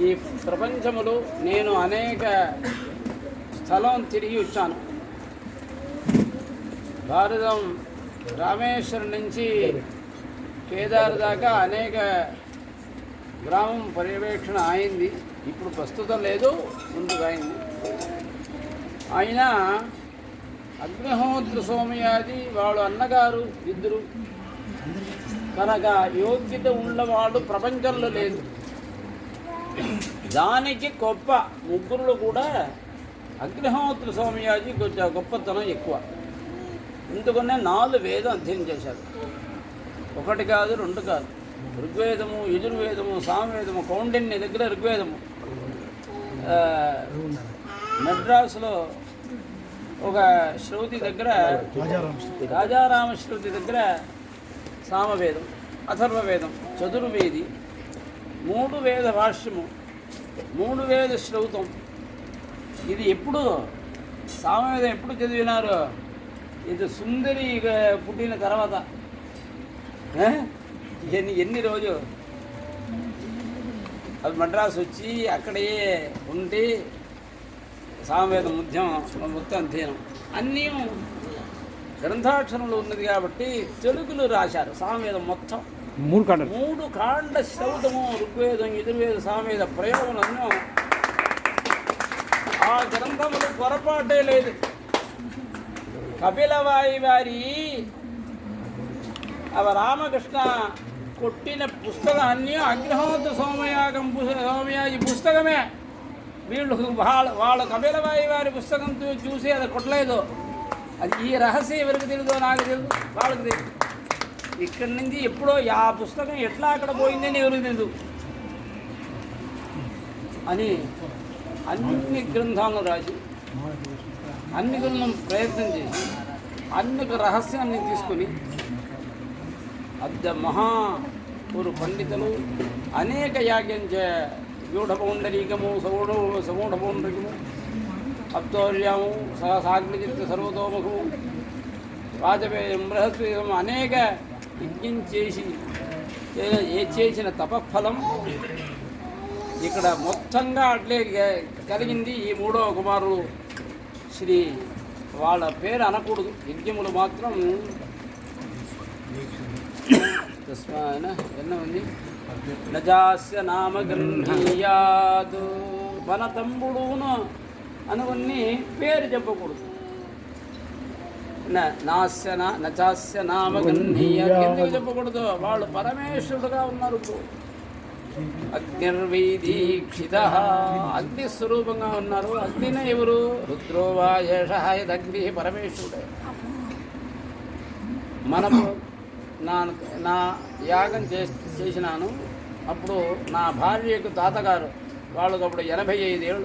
ఈ ప్రపంచంలో నేను అనేక స్థలం తిరిగి వచ్చాను. భారతం రామేశ్వరం నుంచి కేదార్ దాకా అనేక గ్రామం పర్యవేక్షణ అయింది. ఇప్పుడు ప్రస్తుతం లేదు ముందుకు అయింది. ఆయన అగ్నిహోత్ర సోమయాది వాళ్ళు అన్నగారు ఇద్దరు. కనుక యోగ్యత ఉన్నవాడు ప్రపంచంలో లేదు. దానికి గొప్ప ముగ్గురులో కూడా అగ్నిహోత్ర సోమయాజి కొంచెం గొప్పతనం ఎక్కువ. ఎందుకనే నాలుగు వేదం అధ్యయనం చేశారు. ఒకటి కాదు రెండు కాదు. ఋగ్వేదము యజుర్వేదము సామవేదము కౌండిన్య దగ్గర ఋగ్వేదము. మెడ్రాస్లో ఒక శ్రుతి దగ్గర రాజారామ శ్రుతి దగ్గర సామవేదం అథర్వవేదం చతుర్వేది మూడు వేద భాష్యము మూడు వేద శ్రౌతం. ఇది ఎప్పుడు? సామవేదం ఎప్పుడు చదివినారు? ఇది సుందరి పుట్టిన తర్వాత. ఎన్ని ఎన్ని రోజు? అది మద్రాసు వచ్చి అక్కడే ఉండి సామవేద ముద్యం మొత్తం అధ్యయనం. అన్నీ గ్రంథాక్షరంలో ఉన్నది కాబట్టి తెలుగులో రాశారు సామవేదం మొత్తం. మూడు కాండలు. మూడు కాండ శౌతము ఋగ్వేదం యజుర్వేద సామేద ప్రయోగములను ఆ గ్రంథములు పొరపాటే లేదు. కపిలవాయి వారి అవ రామకృష్ణ కొట్టిన పుస్తకాన్ని అగ్నిహోత్ర సోమయాగం పు- సోమయాజి పుస్తకమే. వీళ్ళు వాళ్ళ వాళ్ళ కపిలవాయి వారి పుస్తకం చూ- చూసి అది కొట్టలేదు. అది ఈ రహస్యం ఎవరికి తెలియదో నాకు తెలుసు వాళ్ళకి తెలుసు ఇక్కడి నుంచి ఎప్పుడో ఆ పుస్తకం ఎట్లా అక్కడ పోయిందని ఎవరికి తెలుసు అని అన్ని గ్రంథాలను రాసి అన్ని గ్రంథం ప్రయత్నం చేసి అన్ని రహస్యాన్ని తీసుకొని అద్ద మహా ஒரு పండితులు అనేక యాజ్ఞం చే వ్యూఢ పౌండరీకము సగూఢ సమూఢ పౌండరికము అప్తౌర్యము సహసాగ్నిచిత్త సర్వతోముఖము వాజపేయం బృహస్పతి అనేక యజ్ఞం చేసి ఏ చేసిన తపఫలం ఇక్కడ మొత్తంగా అట్లే కలిగింది ఈ మూడవ కుమారుడు శ్రీ వాళ్ళ పేరు అనకూడదు. యజ్ఞములు మాత్రం ఎన్న ఉంది నజాస్య నామ గృహీయాదు మన తమ్ముడును అనుకుని పేరు చెప్పకూడదు. నాస్య నా- నచాస్య నామ ఎందుకు చెప్పకూడదు వాళ్ళు పరమేశ్వరుడుగా ఉన్నారు ఇప్పుడు. అగ్నిర్వైదీక్షిత అగ్ని స్వరూపంగా ఉన్నారు. అగ్నిన ఎవరు? రుద్రో వా ఏష పరమేశ్వరుడే. మనము నా నా యాగం చేసి చేసినాను. అప్పుడు నా భార్యకు తాతగారు వాళ్ళకు అప్పుడు ఎనభై ఐదేళ్ళు